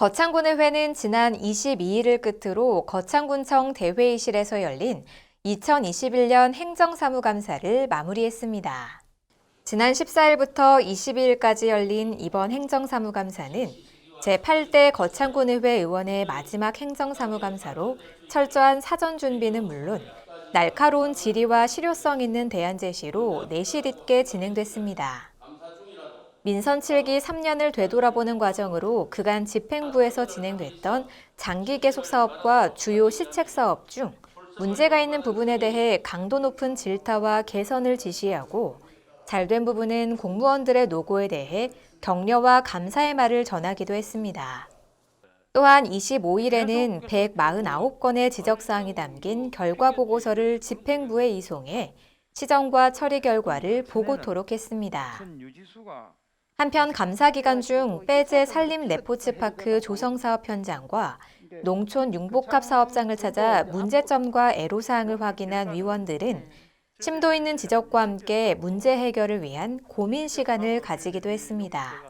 거창군의 회는 지난 22일을 끝으로 거창군청 대회의실에서 열린 2021년 행정사무감사를 마무리했습니다. 지난 14일부터 22일까지 열린 이번 행정사무감사는 제8대 거창군의회 의원의 마지막 행정사무감사로 철저한 사전 준비는 물론 날카로운 질의와 실효성 있는 대안 제시로 내실 있게 진행됐습니다. 민선 7기 3년을 되돌아보는 과정으로 그간 집행부에서 진행됐던 장기 계속 사업과 주요 시책 사업 중 문제가 있는 부분에 대해 강도 높은 질타와 개선을 지시하고 잘된 부분은 공무원들의 노고에 대해 격려와 감사의 말을 전하기도 했습니다. 또한 25일에는 149건의 지적사항이 담긴 결과 보고서를 집행부에 이송해 시정과 처리 결과를 보고토록 했습니다. 한편 감사 기간 중 빼제 산림 레포츠파크 조성 사업 현장과 농촌 융복합 사업장을 찾아 문제점과 애로사항을 확인한 위원들은 심도 있는 지적과 함께 문제 해결을 위한 고민 시간을 가지기도 했습니다.